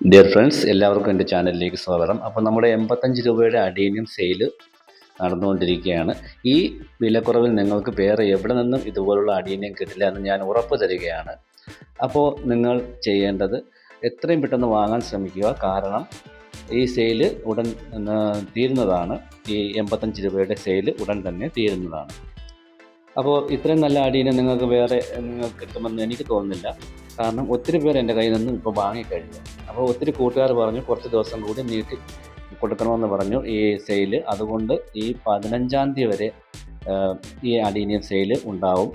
Dear friends എല്ലാവർക്കും എന്റെ ചാനലിലേക്ക് സ്വാഗതം. അപ്പോൾ നമ്മുടെ എൺപത്തഞ്ച് രൂപയുടെ അഡീനിയം സെയിൽ നടന്നുകൊണ്ടിരിക്കുകയാണ്. ഈ വിലക്കുറവിൽ നിങ്ങൾക്ക് വേറെ എവിടെ നിന്നും ഇതുപോലുള്ള അഡീനിയം കിട്ടില്ല എന്ന് ഞാൻ ഉറപ്പ് തരികയാണ്. അപ്പോൾ നിങ്ങൾ ചെയ്യേണ്ടത് എത്രയും പെട്ടെന്ന് വാങ്ങാൻ ശ്രമിക്കുക. കാരണം ഈ സെയിൽ ഉടൻ തീരുന്നതാണ്. ഈ എൺപത്തഞ്ച് രൂപയുടെ സെയിൽ ഉടൻ തന്നെ തീരുന്നതാണ്. അപ്പോൾ ഇത്രയും നല്ല അടീനെ നിങ്ങൾക്ക് വേറെ നിങ്ങൾക്ക് കിട്ടുമെന്ന് എനിക്ക് തോന്നുന്നില്ല. കാരണം ഒത്തിരി പേർ എന്റെ കയ്യിൽ നിന്നും ഇപ്പോൾ വാങ്ങിക്കഴിഞ്ഞു. അപ്പോൾ ഒത്തിരി കൂട്ടുകാർ പറഞ്ഞു കുറച്ച് ദിവസം കൂടി നീട്ടി കൊടുക്കണമെന്ന് പറഞ്ഞു ഈ സെയിൽ. അതുകൊണ്ട് ഈ പതിനഞ്ചാം തീയതി വരെ ഈ അടീനിയം സെയിൽ ഉണ്ടാവും.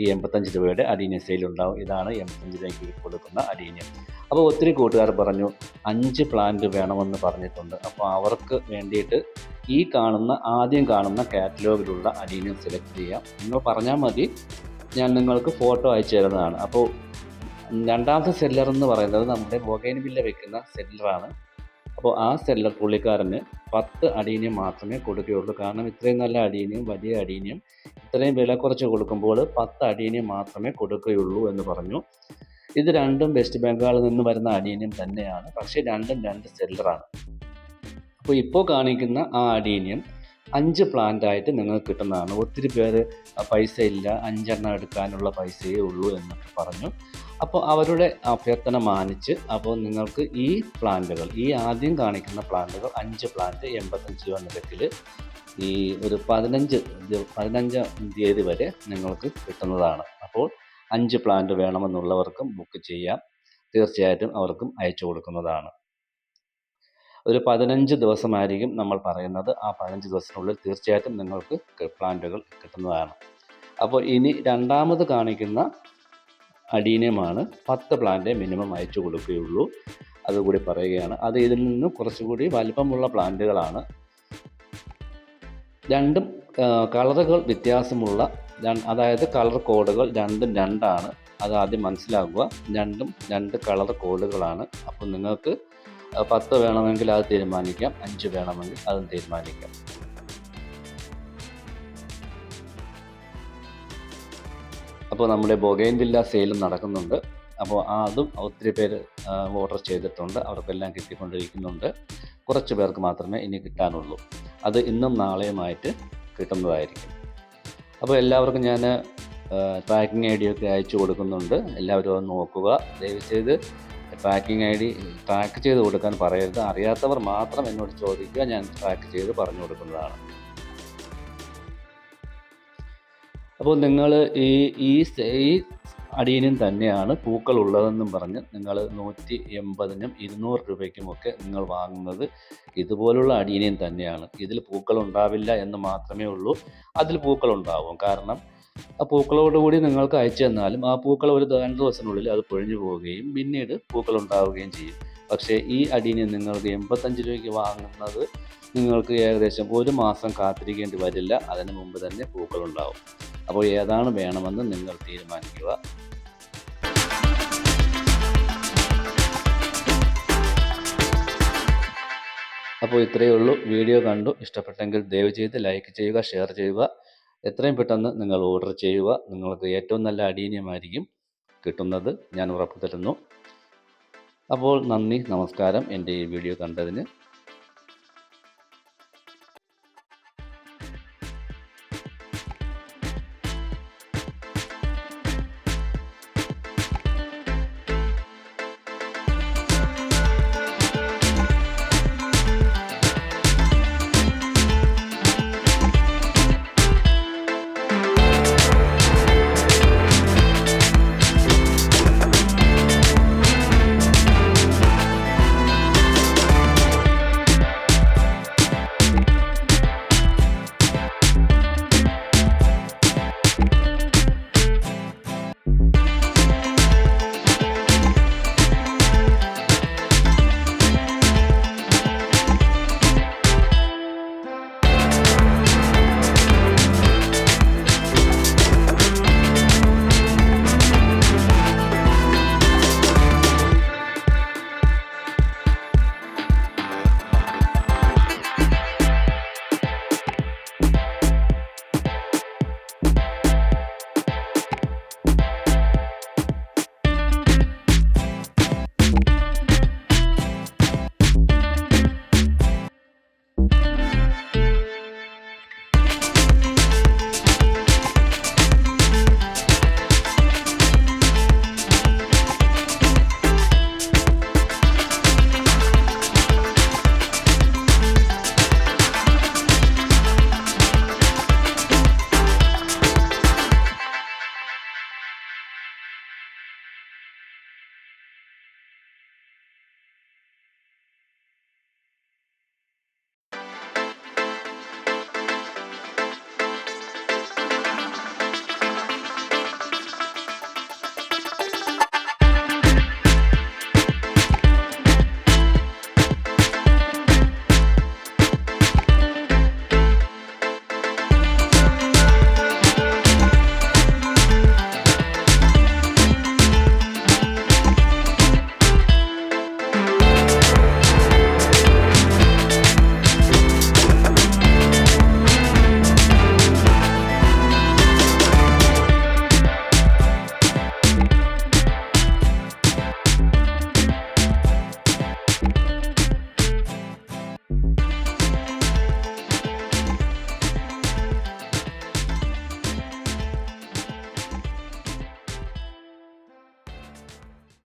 ഈ എൺപത്തഞ്ച് രൂപയുടെ അടീനിയം സെയിൽ ഉണ്ടാവും. ഇതാണ് എൺപത്തഞ്ച് രൂപയ്ക്ക് കൊടുക്കുന്ന അടീനിയം അപ്പോൾ ഒത്തിരി കൂട്ടുകാർ പറഞ്ഞു അഞ്ച് പ്ലാന്റ് വേണമെന്ന് പറഞ്ഞിട്ടുണ്ട്. അപ്പോൾ അവർക്ക് വേണ്ടിയിട്ട് ഈ കാണുന്ന ആദ്യം കാണുന്ന കാറ്റലോഗിലുള്ള അലീനിയം സെലക്ട് ചെയ്യാം. നിങ്ങൾ പറഞ്ഞാൽ മതി ഞാൻ നിങ്ങൾക്ക് ഫോട്ടോ അയച്ചു തരുന്നതാണ്. അപ്പോൾ രണ്ടാമത്തെ സെല്ലർ എന്ന് പറയുന്നത് നമ്മുടെ ബൊഗൈൻവില്ല വെക്കുന്ന സെല്ലറാണ് അപ്പോൾ ആ സെല്ലർ പുള്ളിക്കാരന് പത്ത് അടീനിയം മാത്രമേ കൊടുക്കുകയുള്ളൂ. കാരണം ഇത്രയും നല്ല അടീനിയം വലിയ അടീനിയം ഇത്രയും വില കുറച്ച് കൊടുക്കുമ്പോൾ പത്ത് അടീനിയം മാത്രമേ കൊടുക്കുകയുള്ളൂ എന്ന് പറഞ്ഞു. ഇത് രണ്ടും വെസ്റ്റ് ബംഗാളിൽ നിന്ന് വരുന്ന അടീനിയം തന്നെയാണ്. പക്ഷേ രണ്ടും രണ്ട് സെല്ലറാണ് അപ്പോൾ ഇപ്പോൾ കാണിക്കുന്ന ആ അടീനിയം അഞ്ച് പ്ലാന്റ് ആയിട്ട് നിങ്ങൾക്ക് കിട്ടുന്നതാണ്. ഒത്തിരി പേര് "ആ, പൈസ ഇല്ല. അഞ്ചെണ്ണം എടുക്കാനുള്ള പൈസയേ ഉള്ളൂ എന്നൊക്കെ പറഞ്ഞു. അപ്പോൾ അവരുടെ അഭ്യർത്ഥന മാനിച്ച് അപ്പോൾ നിങ്ങൾക്ക് ഈ പ്ലാന്റുകൾ ഈ ആദ്യം കാണിക്കുന്ന പ്ലാന്റുകൾ അഞ്ച് പ്ലാന്റ് എൺപത്തഞ്ച് രൂപ നിരക്കിൽ ഈ ഒരു പതിനഞ്ച് പതിനഞ്ചാം തീയതി വരെ നിങ്ങൾക്ക് കിട്ടുന്നതാണ്. അപ്പോൾ അഞ്ച് പ്ലാന്റ് വേണമെന്നുള്ളവർക്കും ബുക്ക് ചെയ്യാം. തീർച്ചയായിട്ടും അവർക്കും അയച്ചു കൊടുക്കുന്നതാണ്. ഒരു പതിനഞ്ച് ദിവസമായിരിക്കും നമ്മൾ പറയുന്നത്. ആ പതിനഞ്ച് ദിവസത്തിനുള്ളിൽ തീർച്ചയായിട്ടും നിങ്ങൾക്ക് പ്ലാന്റുകൾ കിട്ടുന്നതാണ്. അപ്പോൾ ഇനി രണ്ടാമത് കാണിക്കുന്ന അടീനമാണ്. പത്ത് പ്ലാന്റ് മിനിമം അയച്ചു കൊടുക്കുകയുള്ളൂ. അതുകൂടി പറയുകയാണ്. അത് ഇതിൽ നിന്നും കുറച്ചുകൂടി വലിപ്പമുള്ള പ്ലാന്റുകളാണ്. രണ്ടും കളറുകൾ വ്യത്യാസമുള്ള അതായത് കളർ കോഡുകൾ രണ്ടും രണ്ടാണ്. അത് ആദ്യം മനസ്സിലാക്കുക. രണ്ടും രണ്ട് കളർ കോഡുകളാണ്. അപ്പോൾ നിങ്ങൾക്ക് പത്ത് വേണമെങ്കിൽ അത് തീരുമാനിക്കാം അഞ്ച് വേണമെങ്കിൽ അതും തീരുമാനിക്കാം. അപ്പോൾ നമ്മുടെ ബൊഗൈൻ വില്ല സെയിലും നടക്കുന്നുണ്ട്. അപ്പോൾ അതും ഒത്തിരി പേര് ഓർഡർ ചെയ്തിട്ടുണ്ട്. അവർക്കെല്ലാം കിട്ടിക്കൊണ്ടിരിക്കുന്നുണ്ട്. കുറച്ച് പേർക്ക് മാത്രമേ ഇനി കിട്ടാനുള്ളൂ. അത് ഇന്നും നാളെയുമായിട്ട് കിട്ടുന്നതായിരിക്കും. അപ്പോൾ എല്ലാവർക്കും ഞാൻ ട്രാക്കിംഗ് ഐ ഡി ഒക്കെ അയച്ചു കൊടുക്കുന്നുണ്ട്. എല്ലാവരും അത് നോക്കുക. ദയവ് ചെയ്ത് ട്രാക്കിംഗ് ഐ ഡി ട്രാക്ക് ചെയ്ത് കൊടുക്കാൻ പറയരുത്. അറിയാത്തവർ മാത്രം എന്നോട് ചോദിക്കുക ഞാൻ ട്രാക്ക് ചെയ്ത് പറഞ്ഞു കൊടുക്കുന്നതാണ്. അപ്പോൾ നിങ്ങൾ ഈ ഈ ഈ അടിയനും തന്നെയാണ് പൂക്കൾ ഉള്ളതെന്നും പറഞ്ഞ് നിങ്ങൾ നൂറ്റി എൺപതിനും ഇരുന്നൂറ് രൂപയ്ക്കുമൊക്കെ നിങ്ങൾ വാങ്ങുന്നത് ഇതുപോലുള്ള അടിയനും തന്നെയാണ്. ഇതിൽ പൂക്കൾ ഉണ്ടാവില്ല എന്ന് മാത്രമേ ഉള്ളൂ. അതിൽ പൂക്കൾ ഉണ്ടാവും കാരണം ആ പൂക്കളോടുകൂടി നിങ്ങൾക്ക് അയച്ചു തന്നാലും ആ പൂക്കൾ ഒരു രണ്ട് ദിവസത്തിനുള്ളിൽ അത് പൊഴിഞ്ഞു പോവുകയും പിന്നീട് പൂക്കൾ ഉണ്ടാവുകയും ചെയ്യും. പക്ഷേ ഈ അടീനെ നിങ്ങൾക്ക് എൺപത്തഞ്ച് രൂപയ്ക്ക് വാങ്ങുന്നത് നിങ്ങൾക്ക് ഏകദേശം ഒരു മാസം കാത്തിരിക്കേണ്ടി വരില്ല. അതിന് മുമ്പ് തന്നെ പൂക്കൾ ഉണ്ടാവും അപ്പോൾ ഏതാണ് വേണമെന്ന് നിങ്ങൾ തീരുമാനിക്കുക. അപ്പോൾ ഇത്രയേ ഉള്ളൂ. വീഡിയോ കണ്ടു. ഇഷ്ടപ്പെട്ടെങ്കിൽ ദയവ് ചെയ്ത് ലൈക്ക് ചെയ്യുക ഷെയർ ചെയ്യുക. എത്രയും പെട്ടെന്ന് നിങ്ങൾ ഓർഡർ ചെയ്യുക. നിങ്ങൾക്ക് ഏറ്റവും നല്ല അടീനിയമായിരിക്കും കിട്ടുന്നത്. ഞാൻ ഉറപ്പ് തരുന്നു. അപ്പോൾ നന്ദി നമസ്കാരം. എന്റെ ഈ വീഡിയോ കണ്ടതിന്